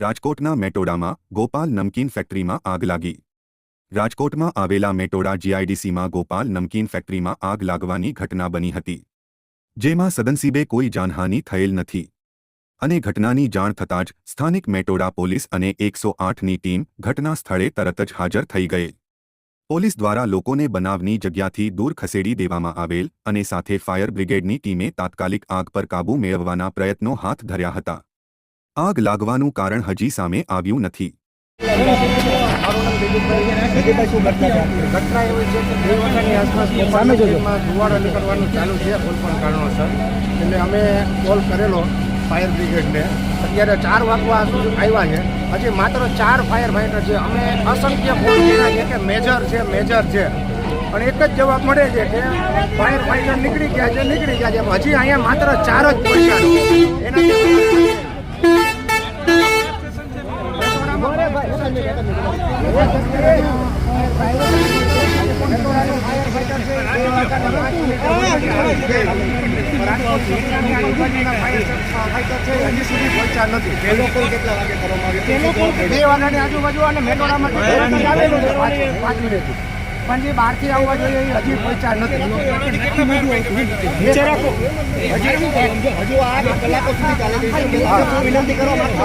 રાજકોટના મેટોડામાં ગોપાલ નમકીન ફેક્ટરીમાં આગ લાગી. રાજકોટમાં આવેલા મેટોડા જીઆઈડીસીમાં ગોપાલ નમકીન ફેક્ટરીમાં આગ લાગવાની ઘટના બની હતી. જેમાં સદનસીબે કોઈ જાનહાનિ થયેલ નથી. અને ઘટનાની જાણ થતાં જ સ્થાનિક મેટોડા પોલીસ અને એકસો આઠની ટીમ ઘટના સ્થળે તરત જ હાજર થઈ ગઈ. પોલીસ દ્વારા લોકોને બનાવની જગ્યાથી દૂર ખસેડી દેવામાં આવેલ અને સાથે ફાયર બ્રિગેડની ટીમે તાત્કાલિક આગ પર કાબૂ મેળવવાના પ્રયત્નો હાથ ધર્યા હતા. આગ લાગવાનું કારણ હજી સામે આવ્યું નથી. ઘટના એવી છે કે બે વાગ્યાની આસપાસ ધુવાડો નીકળવાનું ચાલુ છે કોઈ પણ કારણોસર. એટલે અમે કોલ કરેલો ફાયર બ્રિગેડને અત્યારે ચાર વાગવા સુધી આવ્યા છે. હજી માત્ર ચાર ફાયર ફાઇટર છે. અમે અસંખ્ય ફોન કર્યા છે કે મેજર છે મેજર છે. પણ એક જ જવાબ મળે છે કે ફાયર ફાઇટર નીકળી ગયા છે નીકળી ગયા છે. હજી અહીંયા માત્ર ચાર જ પહોંચ્યા એના હજી સુધી પહોંચ્યા નથી બે વાગ્યાની આજુબાજુ અને મેટોડામાં પણ જે બહારથી આવવા જોઈએ એ હજી પહોંચ્યા નથી. હજુ આ કલાકો સુધી વિનંતી કરવા માંગતો